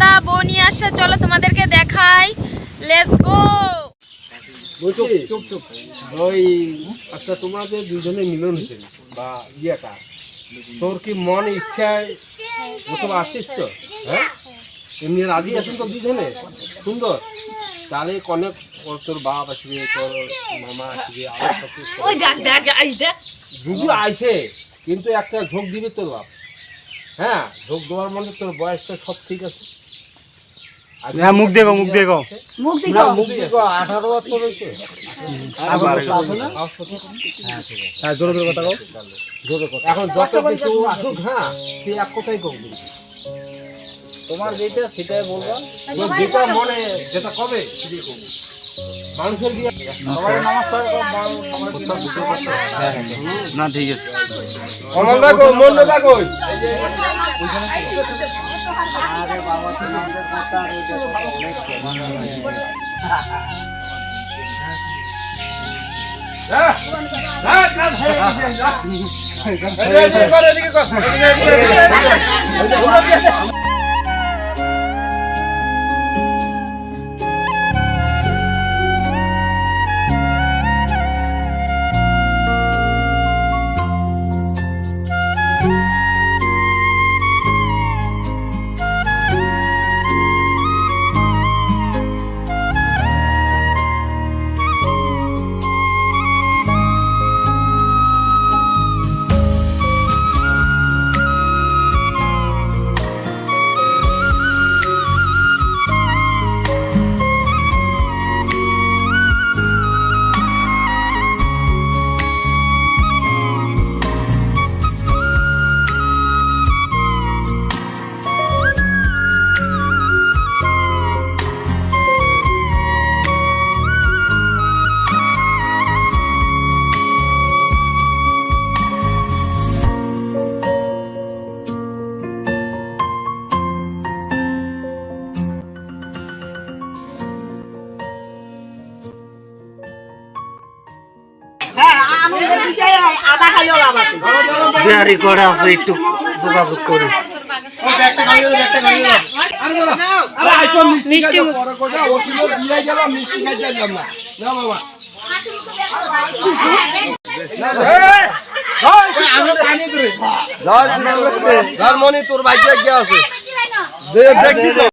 দাদা বউ নিয়ে আসছে চলো তোমাদেরকে দেখাই। লেটস গো বলছি চুপ চুপ ওই আচ্ছা তোমাদের দুজনে মিলন হয়েছে বা ইয়েটা? তোর কি মন ইচ্ছায় প্রথম আসছিস তো? হ্যাঁ? এমনি রাজি আছেন তো দুজনে সুন্দর। তাহলে কনেক ওর তোর বাপ আসবে তোর মামা আসবে আরও আইসে কিন্তু একটা ঝোঁক দিবে তোর বাপ। হ্যাঁ ঝোঁক দেওয়ার মানে তোর বয়সটা সব ঠিক আছে। হ্যাঁ, মুখ দেখো, মুখ দেখো। মুখ দেখো। বছর হ্যাঁ জোরে জোরে কথা কও। এখন যত কিছু আসুক হ্যাঁ তুই এক কথাই করবি তোমার যেটা সেটাই বলবা। যেটা মনে যেটা কবে সেটাই করবি মানুষের বিয়ে। না ঠিক আছে মন কথা বিষয়ে আধা আছে বিহারি করে আছে একটু যোগাযোগ করে মিষ্টি মুখ। পরে কথা, ওর সঙ্গে বিয়ে গেলাম, মিষ্টি খাইতে দিলাম না। না, বাবা। জয় শ্রীরাম ঝালমণি তোর বাইকে গিয়ে আছে দেখছি তো